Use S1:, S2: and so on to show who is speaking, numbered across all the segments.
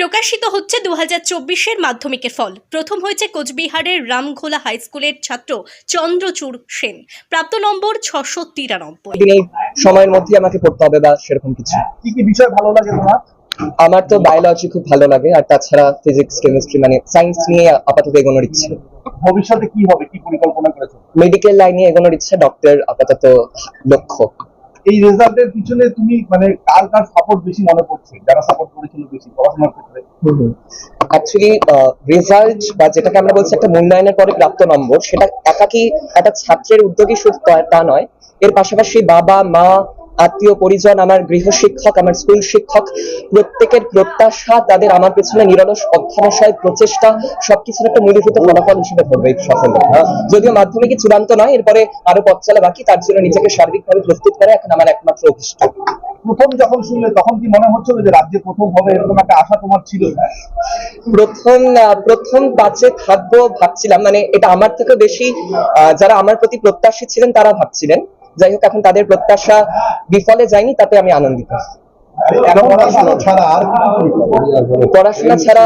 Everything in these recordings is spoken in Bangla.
S1: প্রকাশিত হচ্ছে দু হাজার চব্বিশের মাধ্যমিকের ফল। প্রথম হয়েছে কোচবিহারের রামঘোলা হাই স্কুলের ছাত্র চন্দ্রচূড় সেন। প্রাপ্ত নম্বর ছশো তিরানব্বই।
S2: সময়ের মধ্যে আমাকে পড়তে হবে বা সেরকম কিছু।
S3: কি কি বিষয় ভালো লাগে তোমার?
S2: আমার তো বায়োলজি খুব ভালো লাগে আর তাছাড়া ফিজিক্স কেমিস্ট্রি মানে সায়েন্স নিয়ে আপাতত এগোনোর ইচ্ছে।
S3: ভবিষ্যতে কি হবে? কি পরিকল্পনা করেছ?
S2: মেডিকেল লাইনে এগোনোর ইচ্ছে ডক্টর আপাতত লক্ষ্য।
S3: এই রেজাল্টের পিছনে তুমি মানে কার কার সাপোর্ট বেশি মনে পড়ছে? যারা সাপোর্ট করেছিল বেশি পড়াশোনার ক্ষেত্রে?
S2: অ্যাকচুয়ালি রেজাল্ট বা যেটাকে আমরা বলছি একটা মূল্যায়নের পরে প্রাপ্ত নম্বর, সেটা একাকি একটা ছাত্রের শুধু তা- নয়। এর পাশাপাশি বাবা, মা, আত্মীয়, পরিজন, আমার গৃহ শিক্ষক, আমার স্কুল শিক্ষক, প্রত্যেকের প্রত্যাশা তাদের আমার পেছনে নিরলস অধ্যবসায়, প্রচেষ্টা, সবকিছুর একটা মূলীভূত ফলাফল হিসেবে ধরবে এই সাফল্য যদিও মাধ্যমিকে চূড়ান্ত নয়, এরপরে আরও পথ চলা বাকি, তার জন্য নিজেকে সার্বিকভাবে প্রস্তুত করে এখন আমার একমাত্র অভিষ্ট।
S3: প্রথম যখন শুনলে তখন কি মনে হচ্ছিল যে রাজ্যে প্রথম হবে? এরকম একটা আশা তোমার ছিল?
S2: প্রথম প্রথম পাঁচে থাকব ভাবছিলাম। মানে এটা আমার থেকে বেশি যারা আমার প্রতি প্রত্যাশী ছিলেন তারা ভাবছিলেন। যাই হোক এখন তাদের প্রত্যাশা বিফলে যায়নি তাতে আমি আনন্দিত।
S3: পড়াশোনা ছাড়া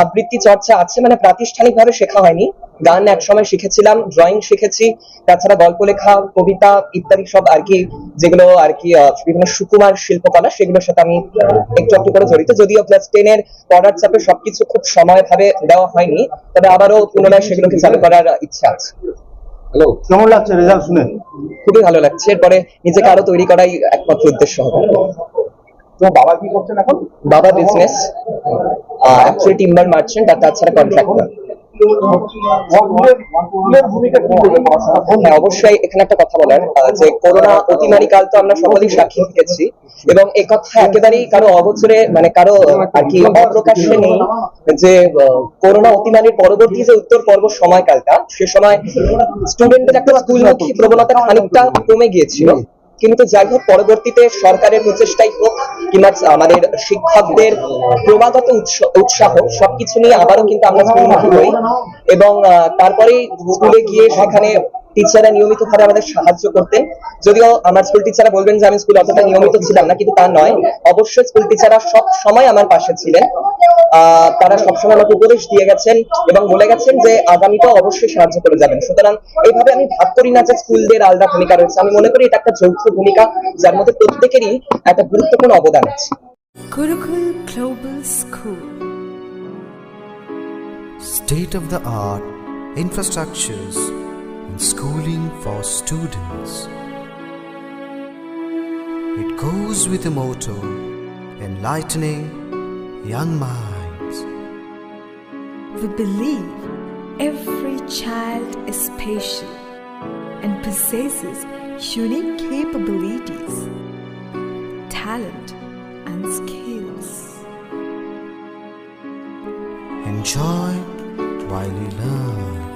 S2: আবৃত্তি চর্চা আছে মানে প্রাতিষ্ঠানিক ভাবে শেখা হয়নি। গান একসময় শিখেছিলাম ড্রয়িং শিখেছি তাছাড়া গল্প লেখা কবিতা ইত্যাদি সব আর কি যেগুলো আর কি বিভিন্ন সুকুমার শিল্পকলা সেগুলোর সাথে আমি একটু একটু করে জড়িত। যদিও ক্লাস টেনের পড়ার চাপে সবকিছু খুব সময় ভাবে দেওয়া হয়নি তবে আবারও পুনরায় সেগুলোকে চালু করার ইচ্ছা আছে।
S3: হ্যালো কেমন লাগছে রেজাল্ট শুনে?
S2: খুবই ভালো লাগছে এরপরে নিজেকে আরও তৈরি করাই একমাত্র উদ্দেশ্য হবে।
S3: তোমার বাবা কি করছেন এখন?
S2: বাবা বিজনেস অ্যাকচুয়ালি টিম্বার মার্চেন্ট আর তাছাড়া কন্ট্রাক্টর হ্যাঁ অবশ্যই এখানে একটা কথা যে করোনা অতিমারি কাল তো আমরা সকলেই সাক্ষী এবং একেবারেই কারও অগোচরে মানে কারও আর কি অপ্রকাশ্যে নেই যে করোনা অতিমারির পরবর্তী যে উত্তর পর্ব সময়কালটা, সে সময় স্টুডেন্টদের একটা স্কুলমুখী প্রবণতা খানিকটা কমে গিয়েছিল। কিন্তু যাই হোক, পরবর্তীতে সরকারের প্রচেষ্টাই হোক আমাদের শিক্ষকদের ক্রমাগত উৎসাহ, সবকিছু নিয়ে আবারও কিন্তু আমরা স্কুলমুখী হই এবং তারপরে স্কুলে গিয়ে সেখানে টিচাররা নিয়মিত ভাবে আমাদের সাহায্য করতেন। যদিও আমার স্কুল টিচাররা বলবেন যে আমি স্কুলে অতটা নিয়মিত ছিলাম না কিন্তু তা নয়। অবশ্যই স্কুল টিচাররা সব সময় আমার পাশে ছিলেন। তারা সবসময় আমাকে উপদেশ দিয়ে গেছেন এবং বলে গেছেন যে আগামীতেও অবশ্যই সাহায্য করে যাবেন। সুতরাং এইভাবে আমি ভাব করি না যে স্কুলদের আলাদা ভূমিকা রয়েছে। আমি মনে করি এটা একটা যৌথ ভূমিকা যার মধ্যে প্রত্যেকেরই একটা গুরুত্বপূর্ণ অবদান আছে।
S4: Gurukul Global School.
S5: state of the art infrastructures. Schooling for students. It goes with the motto enlightening young minds.
S4: We believe every child is special and possesses unique capabilities, talent, and skills.
S5: Enjoy while you learn.